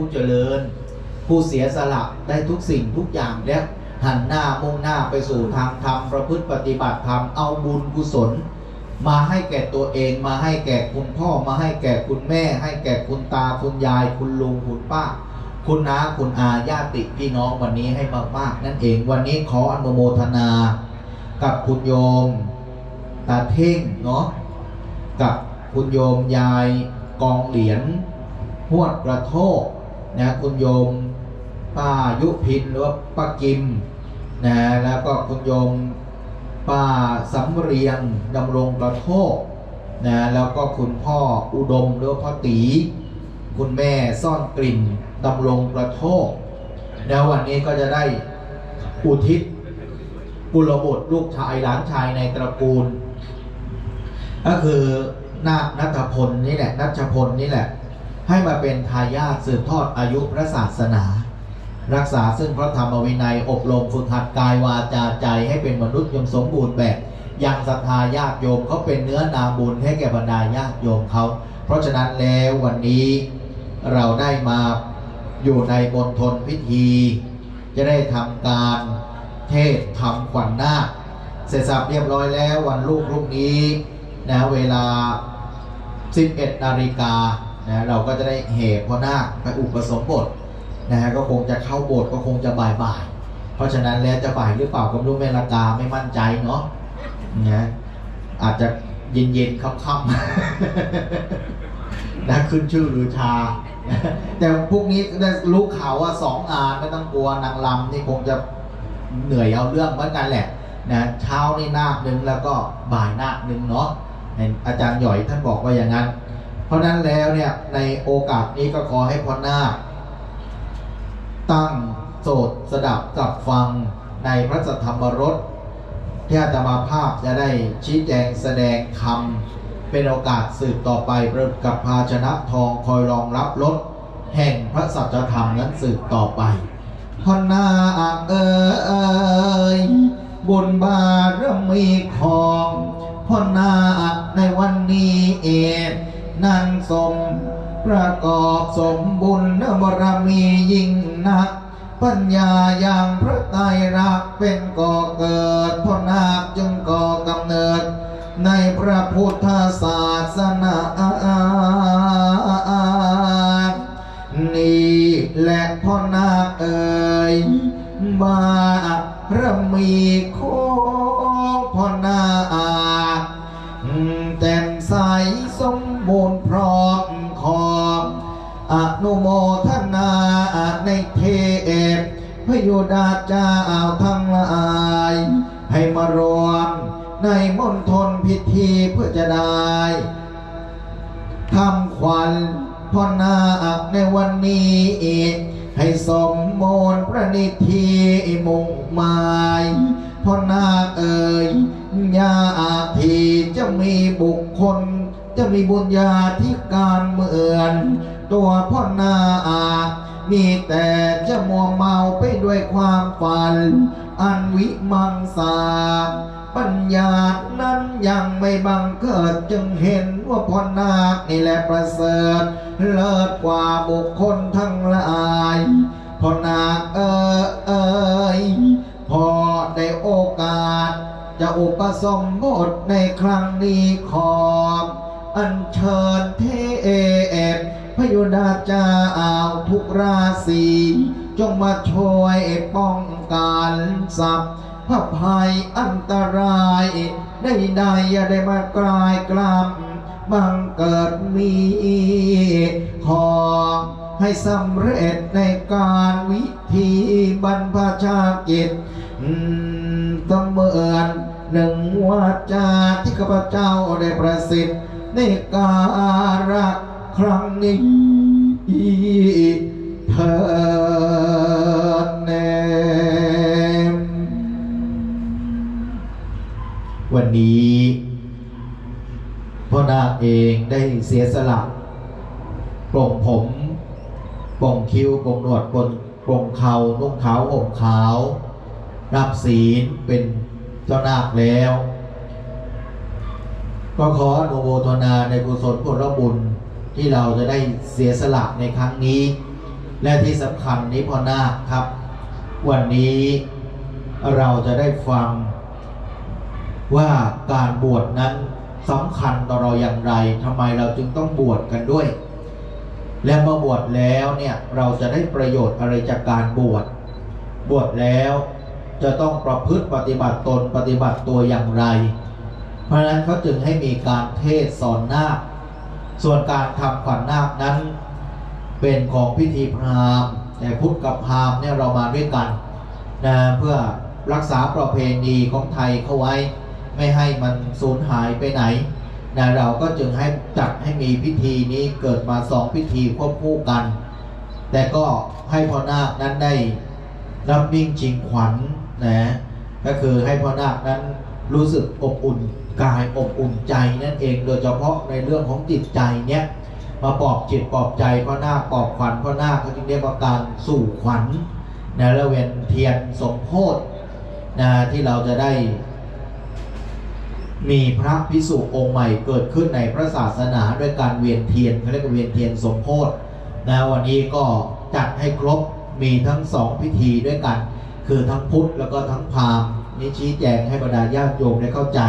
ผู้เจริญ ผู้เสียสละได้ทุกสิ่งทุกอย่างและหันหน้ามุ่งหน้าไปสู่ทางธรรมประพฤติปฏิบัติธรรมเอาบุญกุศล มาให้แก่ตัวเองมาให้แก่คุณพ่อมาให้แก่คุณแม่ ให้แก่คุณตาคุณยาย คุณลุงคุณป้า คุณน้าคุณอาญาติพี่น้องวันนี้ให้มากๆนั่นเองวันนี้ขออนุโมทนา กับคุณโยมตาเท่งเนาะกับคุณโยมยายกองเหรียญหวดกระโทก นะคุณโยมป้ายุพินหรือว่าป้ากิมนะแล้วก็คุณโยมป้าสำเรียงดำรงกระโทกนะแล้วก็คุณพ่ออุดมหรือพ่อตี คุณแม่ซ่อนกลิ่นดำรงกระโทกแล้ววันนี้ก็จะได้อุทิศกุลบุตรลูกชายหลานชายในตระกูล ก็คือนาคนัทพลนี่แหละนัชพลนี่แหละ ให้มาเป็นทายาทสืบทอดอายุพระศาสนา รักษาซึ่งพระธรรมวินัยอบรมฝึกหัดกายวาจาใจให้เป็นมนุษย์ยมสมบูรณ์แบบยังศรัทธาญาติโยมเขาเป็นเนื้อนาบุญให้แก่บรรดาญาติโยมเขาเพราะฉะนั้นแล้ววันนี้เราได้มาอยู่ในมณฑลพิธี จะได้ทำการเทศทำขวัญนาคเสร็จสับเรียบร้อยแล้ววันลูกลูกนี้นะเวลา 11นาฬิกา นะเราก็จะได้เหพ่อนาคไปอุปสมบทนะฮะก็คงจะเข้าโบสถ์ก็คงจะบ่ายบ่าย เพราะฉะนั้นแล้วจะบ่ายหรือเปล่าก็ไม่รู้แม่ละกาไม่มั่นใจเนาะนะอาจจะเย็นๆค่ำๆนะขึ้นชื่อหรือชา แต่พวกนี้ได้รู้ข่าวว่าสองงานไม่ต้องกลัวนางลำนี่คงจะเหนื่อยเอาเรื่องเหมือนกันแหละนะเช้านี่นาคหนึ่งแล้วก็บ่ายนาคหนึ่งเนาะอาจารย์หย่อยท่านบอกว่าอย่างนั้น เพราะนั้นแล้วเนี่ยในโอกาสนี้ก็ขอให้พ่อนาคตั้งโสดสดับกับฟังในพระสัทธรรมรสที่อาตมาภาพจะได้ชี้แจงแสดงคำเป็นโอกาสสืบต่อไปประกับภาชนะทองคอยรองรับรสแห่งพระสัจธรรมนั้นสืบต่อไปพ่อนาคเอ่ยบุญบารมีของพ่อนาคในวันนี้เอง นั้นสม ประกอบสมบุญบารมียิ่งนัก ปัญญาอย่างพระไตรรักเป็นก่อเกิดพ่อนาคจึงก่อกำเนิด ในพระพุทธศาสนานี่แหละพ่อนาคเอ่ยบารมีของพ่อนาค ทนาในเทพพยุดาเจ้าทั้งหลาย ให้มารวมในมณฑลพิธีเพื่อจะได้ทำขวัญพ่อนาคในวันนี้ให้สมมนประนิธีมุ่งหมายพ่อนาคเอ่ยญาทีจะมีบุคคล จะมีบุญญาธิการเหมือน ตัวพ่อนาคมีแต่จะมัวเมาไปด้วยความฝัน อันวิมังสา ปัญญานั้นยังไม่บังเกิดจึงเห็นว่าพ่อนาคนี่แหละประเสริฐ เลิศกว่าบุคคลทั้งหลายพ่อนาคเอ่ยเอ่ยพอได้โอกาส จะอุปสมบทในครั้งนี้ขอบอัญเชิญเทพ พยุดาเจ้าทุกราศีจงมาช่วยป้องกันสัพพภัยอันตรายได้ใดอย่าได้มากลายกล้ำบังเกิดมีขอให้สำเร็จในการวิธีบรรพชากิจเสมือนหนึ่งวาจาที่ข้าพเจ้าได้ประสิทธิ์ในการะ ครั้งนี้เถิดแนมวันนี้พ่อนาคเองได้เสียสละปลงผมปลงคิ้วปลงหนวดปลงปลงเขานุ่งขาวห่มขาว รับศีลเป็นเจ้านาคแล้วก็ขออนุโมทนาในกุศลผลบุญ ที่เราจะได้เสียสละในครั้งนี้ และที่สำคัญนี้พ่อนาคครับ วันนี้เราจะได้ฟังว่าการบวชนั้นสำคัญต่อเราอย่างไรทำไมเราจึงต้องบวชกันด้วย และเมื่อบวชแล้วเนี่ยเราจะได้ประโยชน์อะไรจากการบวช บวชแล้วจะต้องประพฤติปฏิบัติตนปฏิบัติตัวอย่างไร เพราะนั้นเขาจึงให้มีการเทศสอนนาค ส่วนการทำขวัญนาคนั้น เป็นของพิธีพราหมณ์แต่พุทธกับพราหมณ์เนี่ยเรามาด้วยกันนะเพื่อรักษาประเพณีของไทยเข้าไว้ ไม่ให้มันสูญหายไปไหนนะเราก็จึงให้จัดให้มีพิธีนี้เกิดมาสองพิธีควบคู่กัน แต่ก็ให้พ่อนาคนั้นได้รับวิ่งชิงขวัญนะก็คือให้พ่อนาคนั้น รู้สึกอบอุ่นกายอบอุ่นใจนั่นเอง โดยเฉพาะในเรื่องของจิตใจเนี้ยมาปลอบจิตปลอบใจพ่อนาคปลอบขวัญพ่อนาคเขาจึงเรียกว่าการสู่ขวัญในะและเวียนเทียนสมโพธนะที่เราจะได้ มีพระพิสุองค์ใหม่เกิดขึ้นในพระศาสนาด้วยการเวียนเทียนเขาเรียกว่าเวียนเทียนสมโพธนะวันนี้ก็จัดให้ครบมีทั้งสองพิธีด้วยกัน คือทั้งพุทธแล้วก็ทั้งพราหมณ์ นี่ชี้แจงให้บรรดาญาติโยมได้เข้าใจ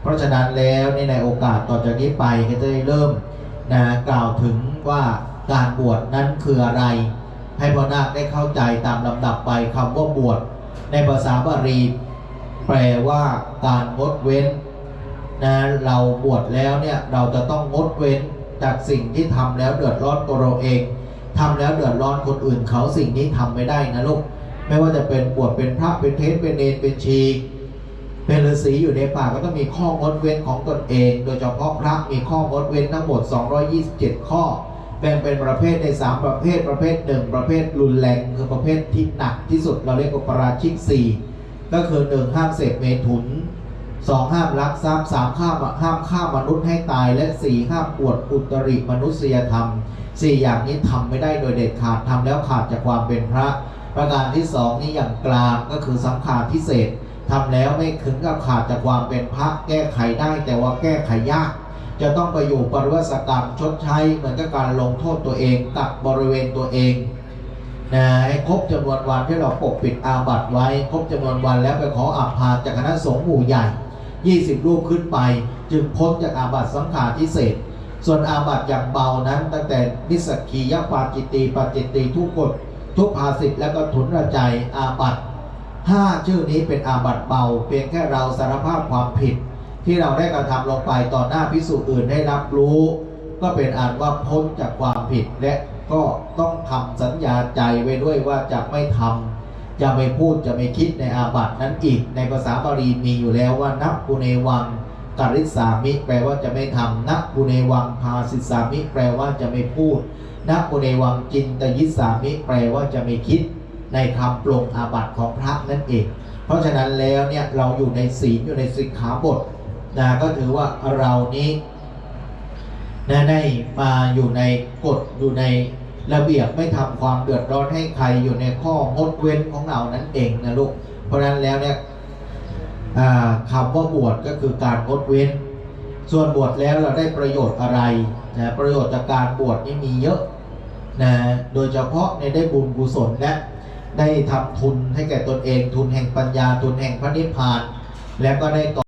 เพราะฉะนั้นแล้วในในโอกาสต่อจากนี้ไปก็จะได้เริ่มนะกล่าวถึงว่าการบวชนั้นคืออะไร ให้พ่อนาคได้เข้าใจตามลำดับไปคำว่าบวชในภาษาบาลีแปลว่าการงดเว้นนะเราบวชแล้วเนี่ยเราจะต้องงดเว้นจากสิ่งที่ทำแล้วเดือดร้อนตัวเราเองทำแล้วเดือดร้อนคนอื่นเขาสิ่งนี้ทำไม่ได้นะลูก ไม่ว่าจะเป็นบวชเป็นพระเป็นเทสเป็นเนรเป็นชี เป็นฤาษีอยู่ในป่าก็ต้องมีข้องดเว้นของตนเอง โดยเฉพาะพระมีข้องดเว้นทั้งหมด 227 ข้อแบ่งเป็นประเภทใน 3 ประเภทประเภทหนึ่งประเภทรุนแรงคือประเภทที่หนักที่สุดเราเรียกว่าปราชิกสี่ก็คือหนึ่งห้ามเสพเมถุนสองห้ามลักทรัพย์สามห้ามห้ามฆ่ามนุษย์ให้ตายและสี่ห้ามปวดอุตริมนุษยธรรมสี่อย่างนี้ทำไม่ได้โดยเด็ดขาดทำแล้วขาดจากความเป็นพระ ประการที่สองนี่อย่างกลางก็คือสังขารพิเศษทำแล้วไม่ถึงกับขาดจากความเป็นพระแก้ไขได้ แต่ว่าแก้ไขยาก จะต้องไปอยู่ปริวสกรรมชดใช้เหมือนกับการลงโทษตัวเองกักบริเวณตัวเองนะให้ครบจำนวนวันที่เราปกปิดอาบัติไว้ ครบจำนวนวันแล้วไปขออาภาจากคณะสงฆ์หมู่ใหญ่ 20 รูปขึ้นไป จึงพ้นจากอาบัติสังขารทิเศษ ส่วนอาบัติอย่างเบานั้น ตั้งแต่นิสกียปาจิตตีปาจิตตีทุกกฎ ทุกภาสิทธ์และก็ทุนระใจอาบัตห้าชื่อนี้เป็นอาบัตเบา เพียงแค่เราสารภาพความผิด ที่เราได้กระทำลงไปต่อหน้าพิสูจน์อื่นได้รับรู้ ก็เป็นอันว่าพ้นจากความผิดและก็ต้องทำสัญญาใจไว้ด้วยว่าจะไม่ทำจะไม่พูดจะไม่คิดในอาบัตินั้นอีก ในภาษาบาลีมีอยู่แล้วว่านับปุเนวังกริสามิ แปลว่าจะไม่ทำนับปุเนวังพาสิสามิ แปลว่าจะไม่พูด นับปุเนวังจินตยิสามิ แปลว่าจะไม่คิดในคำปลงอาบัติของพระนั่นเอง เพราะฉะนั้นแล้วเนี่ยเราอยู่ในศีลอยู่ในสิกขาบทนะก็ถือว่าเรานี้นะได้มาอยู่ในกฎอยู่ในระเบียบไม่ทำความเดือดร้อนให้ใครอยู่ในข้องดเว้นของเรานั่นเองนะลูก เพราะฉะนั้นแล้วเนี่ยอ่าคำว่าบวชก็คือการงดเว้น ส่วนบวชแล้วเราได้ประโยชน์อะไรนะประโยชน์จากการบวชนี่มีเยอะ นะโดยเฉพาะในได้บุญกุศลและได้ทำทุนให้แก่ตนเองทุนแห่งปัญญาทุนแห่งพระนิพพานแล้วก็ได้ต่อ